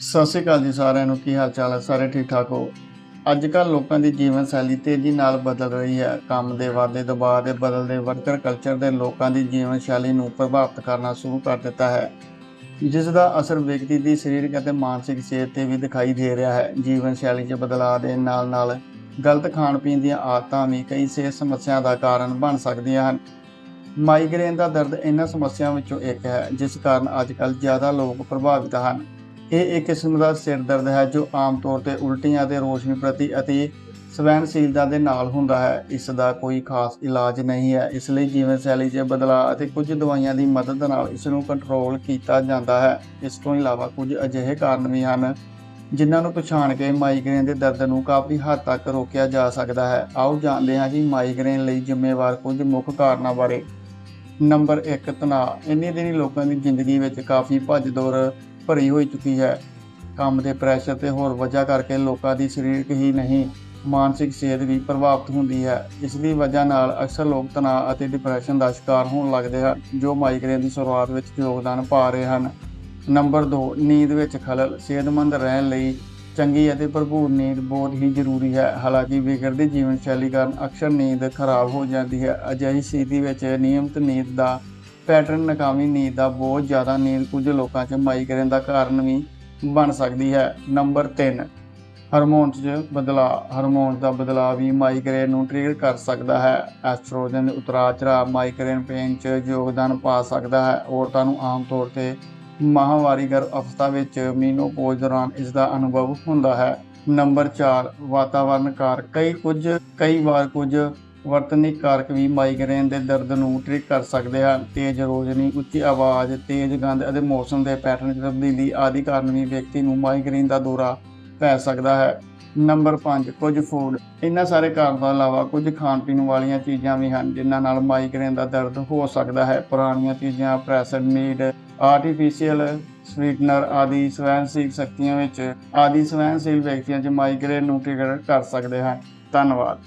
ਸਤਿ ਸ਼੍ਰੀ ਅਕਾਲ ਜੀ ਸਾਰਿਆਂ ਨੂੰ, ਕੀ ਹਾਲ ਚਾਲ ਹੈ? ਸਾਰੇ ਠੀਕ ਠਾਕ ਹੋ? ਅੱਜ ਕੱਲ੍ਹ ਲੋਕਾਂ ਦੀ ਜੀਵਨ ਸ਼ੈਲੀ ਤੇਜ਼ੀ ਨਾਲ ਬਦਲ ਰਹੀ ਹੈ। ਕੰਮ ਦੇ ਵਾਧੇ ਦਬਾਅ ਦੇ ਬਦਲਦੇ ਵਰਕਰ ਕਲਚਰ ਦੇ ਲੋਕਾਂ ਦੀ ਜੀਵਨ ਸ਼ੈਲੀ ਨੂੰ ਪ੍ਰਭਾਵਿਤ ਕਰਨਾ ਸ਼ੁਰੂ ਕਰ ਦਿੱਤਾ ਹੈ। ਜਿਸ ਦਾ ਅਸਰ ਵਿਅਕਤੀ ਦੀ ਸਰੀਰਕ ਅਤੇ ਮਾਨਸਿਕ ਸਿਹਤ ਤੇ ਵੀ ਦਿਖਾਈ ਦੇ ਰਿਹਾ ਹੈ। ਜੀਵਨ ਸ਼ੈਲੀ 'ਚ ਬਦਲਾਅ ਦੇ ਨਾਲ ਨਾਲ ਗਲਤ ਖਾਣ ਪੀਣ ਦੀਆਂ ਆਦਤਾਂ ਵੀ ਕਈ ਸਿਹਤ ਸਮੱਸਿਆ ਦਾ ਕਾਰਨ ਬਣ ਸਕਦੀਆਂ ਹਨ। ਮਾਈਗ੍ਰੇਨ ਦਾ ਦਰਦ ਇਹਨਾਂ ਸਮੱਸਿਆਵਾਂ ਵਿੱਚੋਂ ਇੱਕ ਹੈ, ਜਿਸ ਕਾਰਨ ਅੱਜ ਕੱਲ੍ਹ ਜ਼ਿਆਦਾ ਲੋਕ ਪ੍ਰਭਾਵਿਤ ਹਨ। ਇਹ ਇੱਕ ਕਿਸਮ ਦਾ ਸਿਰ ਦਰਦ ਹੈ ਜੋ ਆਮ ਤੌਰ ਤੇ ਉਲਟੀਆਂ ਅਤੇ ਰੋਸ਼ਨੀ ਪ੍ਰਤੀ ਅਤੇ ਸਵੈਨਸ਼ੀਲਤਾ ਦੇ ਨਾਲ ਹੁੰਦਾ ਹੈ। ਇਸ ਦਾ ਕੋਈ ਖਾਸ ਇਲਾਜ ਨਹੀਂ ਹੈ। ਇਸ ਲਈ ਜੀਵਨ ਸ਼ੈਲੀ 'ਚ ਬਦਲਾਅ ਅਤੇ ਕੁਝ ਦਵਾਈਆਂ ਦੀ ਮਦਦ ਨਾਲ ਇਸ ਨੂੰ ਕੰਟਰੋਲ ਕੀਤਾ ਜਾਂਦਾ ਹੈ। ਇਸ ਤੋਂ ਇਲਾਵਾ ਕੁਝ ਅਜਿਹੇ ਕਾਰਨ ਵੀ ਹਨ ਜਿਨ੍ਹਾਂ ਨੂੰ ਪਛਾਣ ਕੇ ਮਾਈਗ੍ਰੇਨ ਦੇ ਦਰਦ ਨੂੰ ਕਾਫੀ ਹੱਦ ਤੱਕ ਰੋਕਿਆ ਜਾ ਸਕਦਾ ਹੈ। ਆਓ ਜਾਣਦੇ ਹਾਂ ਕਿ ਮਾਈਗ੍ਰੇਨ ਲਈ ਜ਼ਿੰਮੇਵਾਰ ਕੁਝ ਮੁੱਖ ਕਾਰਨਾਂ ਬਾਰੇ। ਨੰਬਰ 1 ਤਣਾਅ। ਇੰਨੇ ਦਿਨੀ ਲੋਕਾਂ ਦੀ ਜ਼ਿੰਦਗੀ ਵਿੱਚ ਕਾਫੀ ਭੱਜ ਦੌੜ ਭਰੀ ਹੋਈ ਚੁੱਕੀ ਹੈ। ਕੰਮ ਦੇ ਪ੍ਰੈਸ਼ਰ ਤੇ ਹੋਰ ਵਜ੍ਹਾ ਕਰਕੇ ਲੋਕਾਂ ਦੀ ਸਰੀਰਕ ਹੀ ਨਹੀਂ, ਮਾਨਸਿਕ ਸਿਹਤ ਵੀ ਪ੍ਰਭਾਵਿਤ ਹੁੰਦੀ ਹੈ। ਇਸ ਦੀ ਵਜ੍ਹਾ ਨਾਲ ਅਕਸਰ ਲੋਕ ਤਣਾਅ ਅਤੇ ਡਿਪਰੈਸ਼ਨ ਦਾ ਸ਼ਿਕਾਰ ਹੋਣ ਲੱਗਦੇ ਹਨ, ਜੋ ਮਾਈਗ੍ਰੇਨ ਦੀ ਸ਼ੁਰੂਆਤ ਵਿੱਚ ਯੋਗਦਾਨ ਪਾ ਰਹੇ ਹਨ। ਨੰਬਰ 2 ਨੀਂਦ ਵਿੱਚ ਖਲਲ, ਸਿਹਤਮੰਦ ਰਹਿਣ ਲਈ ਚੰਗੀ ਅਤੇ ਭਰਪੂਰ ਨੀਂਦ ਬਹੁਤ ਹੀ ਜ਼ਰੂਰੀ ਹੈ। ਹਾਲਾਂਕਿ ਵਿਗੜਦੀ ਜੀਵਨ ਸ਼ੈਲੀ ਕਾਰਨ ਅਕਸਰ ਨੀਂਦ ਖਰਾਬ ਹੋ ਜਾਂਦੀ ਹੈ। ਅਜਿਹੀ ਸਥਿਤੀ ਵਿੱਚ ਨਿਯਮਤ ਨੀਂਦ ਦਾ ਪੈਟਰਨ ਨਾਕਾਮੀ ਨੀਂਦ ਦਾ ਬਹੁਤ ਜ਼ਿਆਦਾ ਨੀਂਦ ਕੁਝ ਲੋਕਾਂ 'ਚ ਮਾਈਗ੍ਰੇਨ ਦਾ ਕਾਰਨ ਵੀ ਬਣ ਸਕਦੀ ਹੈ। ਨੰਬਰ 3 ਹਾਰਮੋਨਸ 'ਚ ਬਦਲਾਅ। ਹਾਰਮੋਨਸ ਦਾ ਬਦਲਾਅ ਵੀ ਮਾਈਗ੍ਰੇਨ ਨੂੰ ਟ੍ਰਿਗਰ ਕਰ ਸਕਦਾ ਹੈ। ਐਸਟ੍ਰੋਜਨ ਦੇ ਉਤਰਾਅ ਚੜਾਅ ਮਾਈਗ੍ਰੇਨ ਪੇਨ 'ਚ ਯੋਗਦਾਨ ਪਾ ਸਕਦਾ ਹੈ। ਔਰਤਾਂ ਨੂੰ ਆਮ ਤੌਰ ਤੇ ਮਾਹਵਾਰੀ ਗਰਭ ਅਵਸਥਾ ਵਿੱਚ ਮੀਨੋਪੌਜ਼ ਦੌਰਾਨ ਇਸ ਦਾ ਅਨੁਭਵ ਹੁੰਦਾ ਹੈ। ਨੰਬਰ 4 ਵਾਤਾਵਰਣ ਕਾਰਕ ਕਈ ਕੁਝ, ਕਈ ਵਾਰ ਕੁਝ ਵਰਤਨਿਕ ਕਾਰਕ ਵੀ ਮਾਈਗ੍ਰੇਨ ਦੇ ਦਰਦ ਨੂੰ ਟ੍ਰਿਕ ਕਰ ਸਕਦੇ ਹਨ। ਤੇਜ਼ ਰੋਸ਼ਨੀ, ਉੱਚੀ ਆਵਾਜ਼, ਤੇਜ਼ ਗੰਧ ਅਤੇ ਮੌਸਮ ਦੇ ਪੈਟਰਨ 'ਚ ਤਬਦੀਲੀ ਆਦਿ ਕਾਰਨ ਵੀ ਵਿਅਕਤੀ ਨੂੰ ਮਾਈਗ੍ਰੇਨ ਦਾ ਦੌਰਾ ਪੈ ਸਕਦਾ ਹੈ। ਨੰਬਰ 5 ਕੁਝ ਫੂਡ ਇਹਨਾਂ ਸਾਰੇ ਕਾਰਨਾਂ ਤੋਂ ਇਲਾਵਾ ਕੁਝ ਖਾਣ ਪੀਣ ਵਾਲੀਆਂ ਚੀਜ਼ਾਂ ਵੀ ਹਨ, ਜਿਨ੍ਹਾਂ ਨਾਲ ਮਾਈਗ੍ਰੇਨ ਦਾ ਦਰਦ ਹੋ ਸਕਦਾ ਹੈ। ਪੁਰਾਣੀਆਂ ਚੀਜ਼ਾਂ ਪ੍ਰੈਸਡ ਮੀਟ ਆਰਟੀਫੀਸ਼ੀਅਲ ਸਵੀਟਨਰ ਆਦਿ ਸਵੈਨਸ਼ੀਲ ਸ਼ਕਤੀਆਂ ਵਿੱਚ, ਆਦਿ ਸਵੈਨਸ਼ੀਲ ਵਿਅਕਤੀਆਂ 'ਚ ਮਾਈਗ੍ਰੇਨ ਨੂੰ ਟ੍ਰਿਗਰ ਕਰ ਸਕਦੇ ਹਨ। ਧੰਨਵਾਦ।